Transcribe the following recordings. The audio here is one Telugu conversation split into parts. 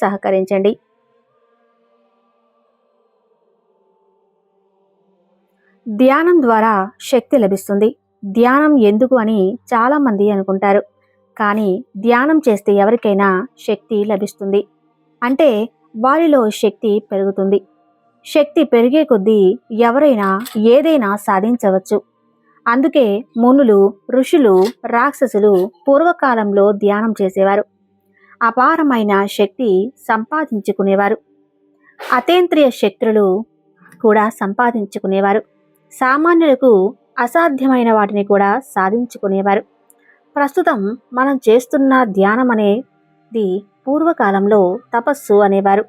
సహకరించండి. ధ్యానం ద్వారా శక్తి లభిస్తుంది. ధ్యానం ఎందుకు అని చాలామంది అనుకుంటారు. కానీ ధ్యానం చేస్తే ఎవరికైనా శక్తి లభిస్తుంది. అంటే వారిలో శక్తి పెరుగుతుంది. శక్తి పెరిగే కొద్దీ ఎవరైనా ఏదైనా సాధించవచ్చు. అందుకే మునులు ఋషులు రాక్షసులు పూర్వకాలంలో ధ్యానం చేసేవారు. అపారమైన శక్తి సంపాదించుకునేవారు. అతేంద్రియ శక్తులు కూడా సంపాదించుకునేవారు. సామాన్యులకు అసాధ్యమైన వాటిని కూడా సాధించుకునేవారు. ప్రస్తుతం మనం చేస్తున్న ధ్యానం అనేది పూర్వకాలంలో తపస్సు అనేవారు.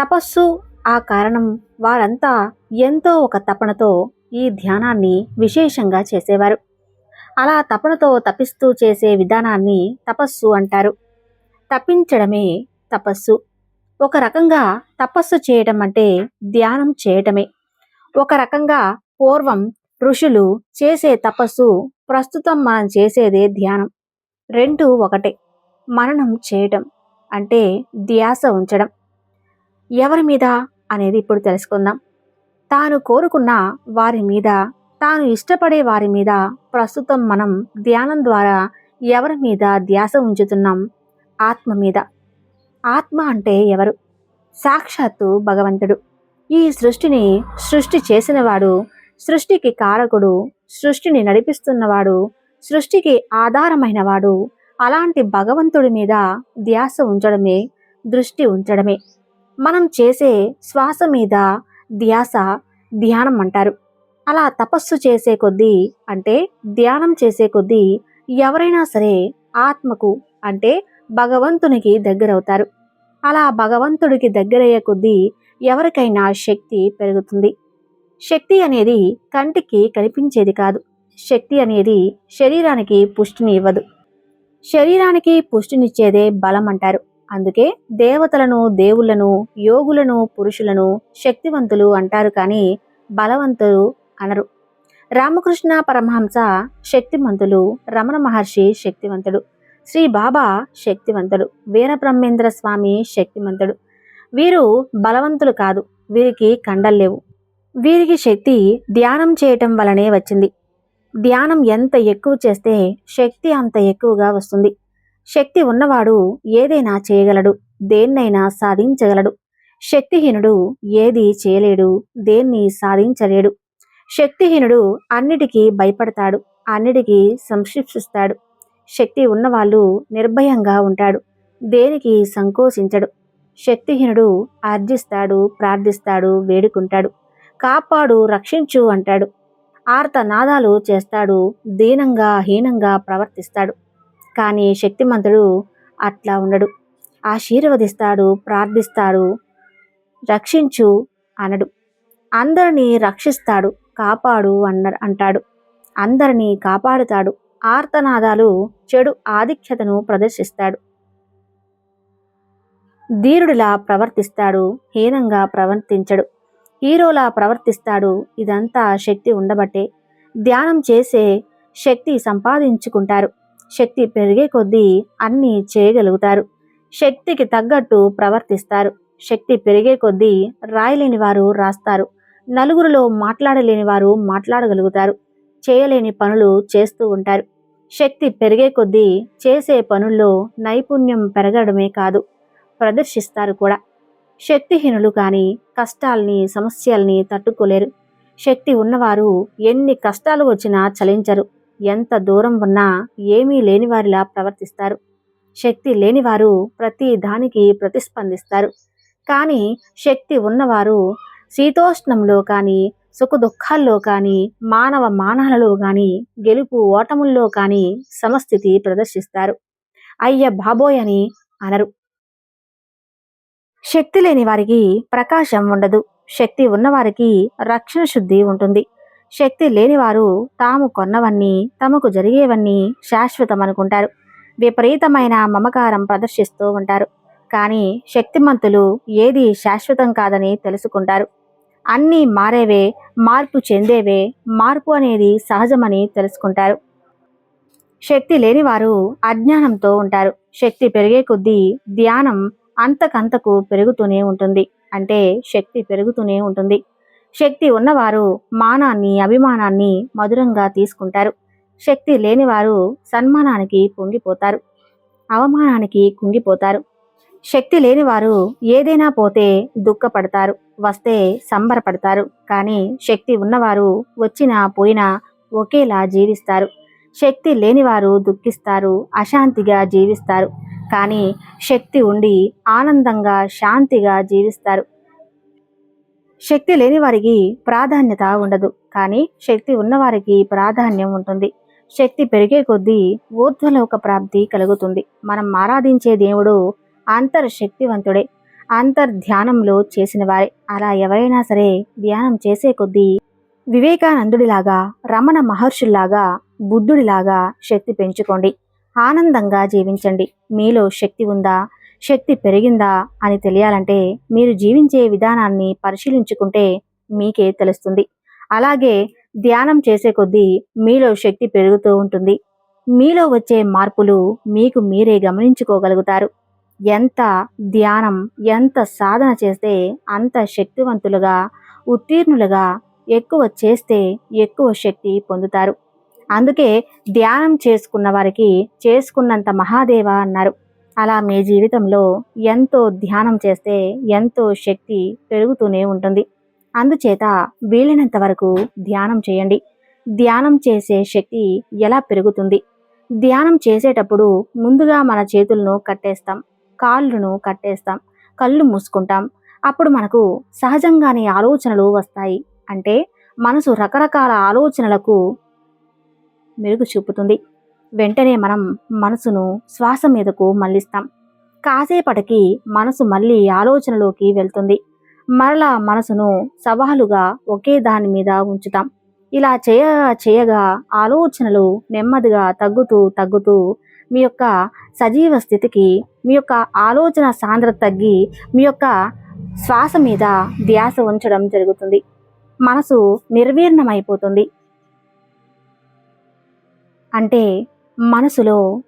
తపస్సు ఆ కారణం వారంతా ఎంతో ఒక తపనతో ఈ ధ్యానాన్ని విశేషంగా చేసేవారు. అలా తపనతో తపిస్తూ చేసే విధానాన్ని తపస్సు అంటారు. తప్పించడమే తపస్సు. ఒక రకంగా తపస్సు చేయటం అంటే ధ్యానం చేయటమే. ఒక రకంగా పూర్వం ఋషులు చేసే తపస్సు ప్రస్తుతం మనం చేసేదే ధ్యానం. రెండు ఒకటే మననం చేయటం అంటే ధ్యాస ఉంచడం. ఎవరి మీద అనేది ఇప్పుడు తెలుసుకుందాం. తాను కోరుకున్న వారి మీద తాను ఇష్టపడే వారి మీద ప్రస్తుతం మనం ధ్యానం ద్వారా ఎవరి మీద ధ్యాస ఉంచుతున్నాం? ఆత్మ మీద. ఆత్మ అంటే ఎవరు? సాక్షాత్తు భగవంతుడు. ఈ సృష్టిని సృష్టి చేసినవాడు సృష్టికి కారకుడు సృష్టిని నడిపిస్తున్నవాడు సృష్టికి ఆధారమైనవాడు అలాంటి భగవంతుడి మీద ధ్యాస ఉంచడమే దృష్టి ఉంచడమే. మనం చేసే శ్వాస మీద ధ్యాస ధ్యానం అంటారు. అలా తపస్సు చేసే కొద్దీ అంటే ధ్యానం చేసే కొద్దీ ఎవరైనా సరే ఆత్మకు అంటే భగవంతునికి దగ్గరవుతారు. అలా భగవంతుడికి దగ్గరయ్యే కొద్దీ ఎవరికైనా శక్తి పెరుగుతుంది. శక్తి అనేది కంటికి కనిపించేది కాదు. శక్తి అనేది శరీరానికి పుష్టిని ఇవ్వదు. శరీరానికి పుష్టినిచ్చేదే బలం అంటారు. అందుకే దేవతలను దేవుళ్ళను యోగులను పురుషులను శక్తివంతులు అంటారు కానీ బలవంతులు అనరు. రామకృష్ణ పరమహంస శక్తిమంతులు రమణ మహర్షి శక్తివంతుడు. శ్రీ బాబా శక్తివంతుడు వీరబ్రహ్మేంద్ర స్వామి శక్తివంతుడు వీరు బలవంతులు కాదు వీరికి కండల్లేవు వీరికి శక్తి ధ్యానం చేయటం వలనే వచ్చింది. ధ్యానం ఎంత ఎక్కువ చేస్తే శక్తి అంత ఎక్కువగా వస్తుంది. శక్తి ఉన్నవాడు ఏదైనా చేయగలడు దేన్నైనా సాధించగలడు. శక్తిహీనుడు ఏది చేయలేడు దేన్ని సాధించలేడు. శక్తిహీనుడు అన్నిటికీ భయపడతాడు అన్నిటికీ సంక్షిప్తిస్తాడు శక్తి ఉన్నవాళ్ళు నిర్భయంగా ఉంటాడు. దేనికి సంకోచించడు. శక్తిహీనుడు ఆర్జిస్తాడు ప్రార్థిస్తాడు వేడుకుంటాడు. కాపాడు రక్షించు అంటాడు. ఆర్త నాదాలు చేస్తాడు దీనంగా హీనంగా ప్రవర్తిస్తాడు. కానీ శక్తిమంతుడు అట్లా ఉండడు. ఆశీర్వదిస్తాడు ప్రార్థిస్తాడు రక్షించు అనడు. అందరినీ రక్షిస్తాడు కాపాడు అన్న అంటాడు. అందరినీ కాపాడుతాడు. ఆర్తనాదాలు చెడు ఆధిక్యతను ప్రదర్శిస్తాడు. ధీరుడిలా ప్రవర్తిస్తాడు హీనంగా ప్రవర్తించడు. హీరోలా ప్రవర్తిస్తాడు ఇదంతా శక్తి ఉండబట్టే. ధ్యానం చేసే శక్తి సంపాదించుకుంటారు. శక్తి పెరిగే కొద్దీ అన్నీ చేయగలుగుతారు. శక్తికి తగ్గట్టు ప్రవర్తిస్తారు. శక్తి పెరిగే కొద్దీ రాయలేని వారు రాస్తారు. నలుగురిలో మాట్లాడలేని వారు మాట్లాడగలుగుతారు. చేయలేని పనులు చేస్తూ ఉంటారు. శక్తి పెరిగే కొద్దీ చేసే పనుల్లో నైపుణ్యం పెరగడమే కాదు ప్రదర్శిస్తారు కూడా. శక్తిహీనులు కానీ కష్టాల్ని సమస్యల్ని తట్టుకోలేరు. శక్తి ఉన్నవారు ఎన్ని కష్టాలు వచ్చినా చలించరు. ఎంత దూరం ఉన్నా ఏమీ లేనివారిలా ప్రవర్తిస్తారు. శక్తి లేనివారు ప్రతి దానికి ప్రతిస్పందిస్తారు. కానీ శక్తి ఉన్నవారు శీతోష్ణంలో కానీ సుఖ దుఃఖాల్లో కానీ మానవ మానాలలో కానీ గెలుపు ఓటముల్లో కానీ సమస్థితి ప్రదర్శిస్తారు. అయ్య బాబోయ్ అని అనరు. శక్తి లేని వారికి ప్రకాశం ఉండదు. శక్తి ఉన్నవారికి రక్షణ శుద్ధి ఉంటుంది. శక్తి లేనివారు తాము కొన్నవన్నీ తమకు జరిగేవన్నీ శాశ్వతం అనుకుంటారు విపరీతమైన మమకారం ప్రదర్శిస్తూ ఉంటారు. కానీ శక్తిమంతులు ఏది శాశ్వతం కాదని తెలుసుకుంటారు. అన్నీ మారేవే మార్పు చెందేవే మార్పు అనేది సహజమని తెలుసుకుంటారు. శక్తి లేనివారు అజ్ఞానంతో ఉంటారు. శక్తి పెరిగే కొద్దీ ధ్యానం అంతకంతకు పెరుగుతూనే ఉంటుంది. అంటే శక్తి పెరుగుతూనే ఉంటుంది. శక్తి ఉన్నవారు మానాన్ని అభిమానాన్ని మధురంగా తీసుకుంటారు. శక్తి లేనివారు సన్మానానికి పొంగిపోతారు. అవమానానికి కుంగిపోతారు. శక్తి లేనివారు ఏదైనా పోతే దుఃఖపడతారు వస్తే సంబరపడతారు. కానీ శక్తి ఉన్నవారు వచ్చినా పోయినా ఒకేలా జీవిస్తారు. శక్తి లేనివారు దుఃఖిస్తారు అశాంతిగా జీవిస్తారు. కానీ శక్తి ఉండి ఆనందంగా శాంతిగా జీవిస్తారు. శక్తి లేని వారికి ప్రాధాన్యత ఉండదు. కానీ శక్తి ఉన్నవారికి ప్రాధాన్యం ఉంటుంది. శక్తి పెరిగే కొద్దీ ఊర్ధ్వలోక ప్రాప్తి కలుగుతుంది. మనం ఆరాధించే దేవుడు అంతర్శక్తివంతుడే. అంతర్ధ్యానంలో చేసిన వారే. అలా ఎవరైనా సరే ధ్యానం చేసే కొద్దీ వివేకానందుడిలాగా రమణ మహర్షుల్లాగా బుద్ధుడిలాగా శక్తి పెంచుకోండి. ఆనందంగా జీవించండి. మీలో శక్తి ఉందా? శక్తి పెరిగిందా అని తెలియాలంటే మీరు జీవించే విధానాన్ని పరిశీలించుకుంటే మీకే తెలుస్తుంది. అలాగే ధ్యానం చేసే కొద్దీ మీలో శక్తి పెరుగుతూ ఉంటుంది. మీలో వచ్చే మార్పులు మీకు మీరే గమనించుకోగలుగుతారు. ఎంత ధ్యానం ఎంత సాధన చేస్తే అంత శక్తివంతులుగా ఉత్తీర్ణులుగా ఎక్కువ చేస్తే ఎక్కువ శక్తి పొందుతారు. అందుకే ధ్యానం చేసుకున్న వారికి చేసుకున్నంత మహాదేవ అన్నారు. అలా మీ జీవితంలో ఎంతో ధ్యానం చేస్తే ఎంతో శక్తి పెరుగుతూనే ఉంటుంది. అందుచేత వీలైనంత వరకు ధ్యానం చేయండి. ధ్యానం చేసే శక్తి ఎలా పెరుగుతుంది? ధ్యానం చేసేటప్పుడు ముందుగా మన చేతులను కట్టేస్తాం. కాళ్ళను కట్టేస్తాం కళ్ళు మూసుకుంటాం. అప్పుడు మనకు సహజంగానే ఆలోచనలు వస్తాయి. అంటే మనసు రకరకాల ఆలోచనలకు మెరుగు చూపుతుంది. వెంటనే మనం మనసును శ్వాస మీదకు మళ్ళిస్తాం. కాసేపటికి మనసు మళ్ళీ ఆలోచనలోకి వెళ్తుంది. మరలా మనసును సవాలుగా ఒకే దాని మీద ఉంచుతాం. ఇలా చేయగా చేయగా ఆలోచనలు నెమ్మదిగా తగ్గుతూ తగ్గుతూ మీ యొక్క సజీవ స్థితికి మీ యొక్క ఆలోచన సాంద్రత తగ్గి మీ యొక్క శ్వాస మీద ధ్యాస ఉంచడం జరుగుతుంది. మనసు నిర్వీర్ణమైపోతుంది. అంటే మనసులో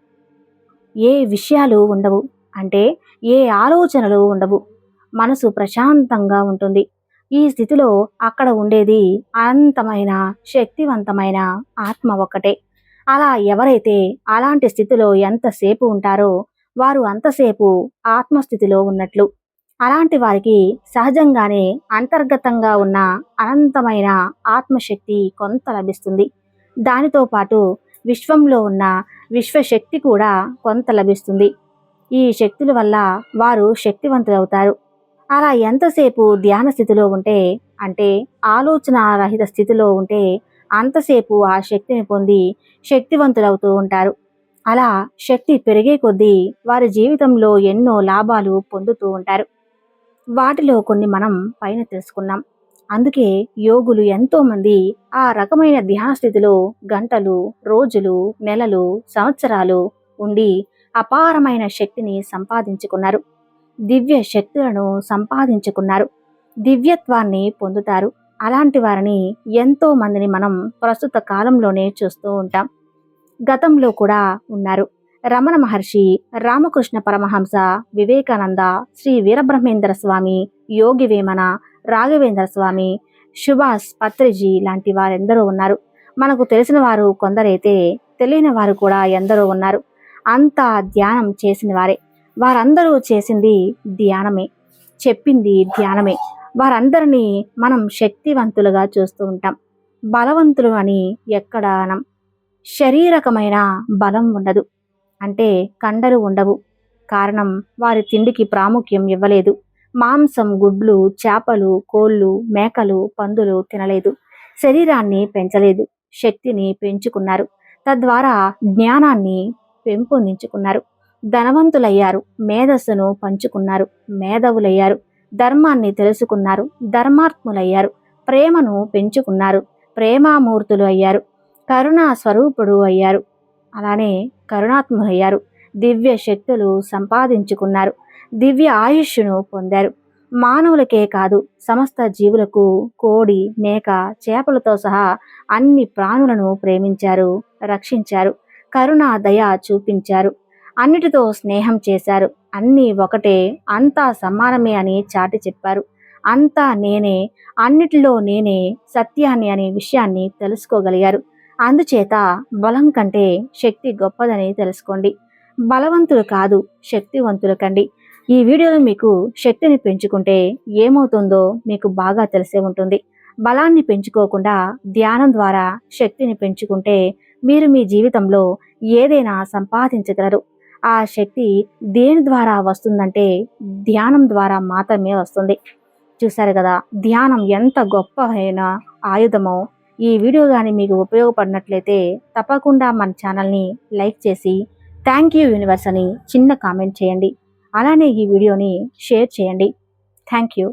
ఏ విషయాలు ఉండవు. అంటే ఏ ఆలోచనలు ఉండవు. మనసు ప్రశాంతంగా ఉంటుంది. ఈ స్థితిలో అక్కడ ఉండేది అనంతమైన శక్తివంతమైన ఆత్మ ఒక్కటే. అలా ఎవరైతే అలాంటి స్థితిలో ఎంతసేపు ఉంటారో వారు అంతసేపు ఆత్మస్థితిలో ఉన్నట్లు. అలాంటి వారికి సహజంగానే అంతర్గతంగా ఉన్న అనంతమైన ఆత్మశక్తి కొంత లభిస్తుంది. దానితో పాటు విశ్వంలో ఉన్న విశ్వశక్తి కూడా కొంత లభిస్తుంది. ఈ శక్తుల వల్ల వారు శక్తివంతులవుతారు. అలా ఎంతసేపు ధ్యాన స్థితిలో ఉంటే అంటే ఆలోచన రహిత స్థితిలో ఉంటే అంతసేపు ఆ శక్తిని పొంది శక్తివంతులవుతూ ఉంటారు. అలా శక్తి పెరిగే కొద్దీ వారి జీవితంలో ఎన్నో లాభాలు పొందుతూ ఉంటారు. వాటిలో కొన్ని మనం పైన తెలుసుకున్నాం అందుకే యోగులు ఎంతోమంది ఆ రకమైన ధ్యాన స్థితిలో గంటలు రోజులు నెలలు సంవత్సరాలు ఉండి అపారమైన శక్తిని సంపాదించుకున్నారు. దివ్య శక్తులను సంపాదించుకున్నారు. దివ్యత్వాన్ని పొందుతారు. అలాంటి వారిని ఎంతో మందిని మనం ప్రస్తుత కాలంలోనే చూస్తూ ఉంటాం. గతంలో కూడా ఉన్నారు. రమణ మహర్షి రామకృష్ణ పరమహంస వివేకానంద శ్రీ వీరబ్రహ్మేంద్ర స్వామి యోగి వేమన రాఘవేంద్ర స్వామి సుభాష్ పత్రిజీ లాంటి వారెందరో ఉన్నారు. మనకు తెలిసిన వారు కొందరైతే తెలియని వారు కూడా ఎందరో ఉన్నారు. అంతా ధ్యానం చేసిన వారే. వారందరూ చేసింది ధ్యానమే. చెప్పింది ధ్యానమే. వారందరినీ మనం శక్తివంతులుగా చూస్తూ ఉంటాం. బలవంతులు అని ఎక్కడ అనం. శరీరకమైన బలం ఉండదు. అంటే కండలు ఉండవు. కారణం వారి తిండికి ప్రాముఖ్యం ఇవ్వలేదు. మాంసం గుడ్లు చేపలు కోళ్ళు మేకలు పందులు తినలేదు. శరీరాన్ని పెంచలేదు. శక్తిని పెంచుకున్నారు. తద్వారా జ్ఞానాన్ని పెంపొందించుకున్నారు. ధనవంతులయ్యారు. మేధస్సును పంచుకున్నారు. మేధవులయ్యారు. ధర్మాన్ని తెలుసుకున్నారు ధర్మాత్ములయ్యారు ప్రేమను పెంచుకున్నారు ప్రేమామూర్తులు అయ్యారు కరుణా స్వరూపుడు అయ్యారు. అలానే కరుణాత్ములయ్యారు దివ్య శక్తులు సంపాదించుకున్నారు దివ్య ఆయుష్ను పొందారు. మానవులకే కాదు సమస్త జీవులకు కోడి మేక చేపలతో సహా అన్ని ప్రాణులను ప్రేమించారు రక్షించారు కరుణ దయ చూపించారు అన్నిటితో స్నేహం చేశారు. అన్నీ ఒకటే అంతా సమానమే అని చాటి చెప్పారు. అంతా నేనే అన్నిటిలో నేనే సత్యాన్ని అనే విషయాన్ని తెలుసుకోగలిగారు. అందుచేత బలం కంటే శక్తి గొప్పదని తెలుసుకోండి. బలవంతులు కాదు శక్తివంతులు కండి. ఈ వీడియోలో మీకు శక్తిని పెంచుకుంటే ఏమవుతుందో మీకు బాగా తెలిసే ఉంటుంది. బలాన్ని పెంచుకోకుండా ధ్యానం ద్వారా శక్తిని పెంచుకుంటే మీరు మీ జీవితంలో ఏదైనా సంపాదించగలరు. ఆ శక్తి దేని ద్వారా వస్తుందంటే ధ్యానం ద్వారా మాత్రమే వస్తుంది. చూసారు కదా ధ్యానం ఎంత గొప్ప ఆయుధమో. ఈ వీడియో కానీ మీకు ఉపయోగపడినట్లయితే తప్పకుండా మన ఛానల్ని లైక్ చేసి థ్యాంక్ యూ యూనివర్స్ అని చిన్న కామెంట్ చేయండి. అలానే ఈ వీడియోని షేర్ చేయండి. Thank you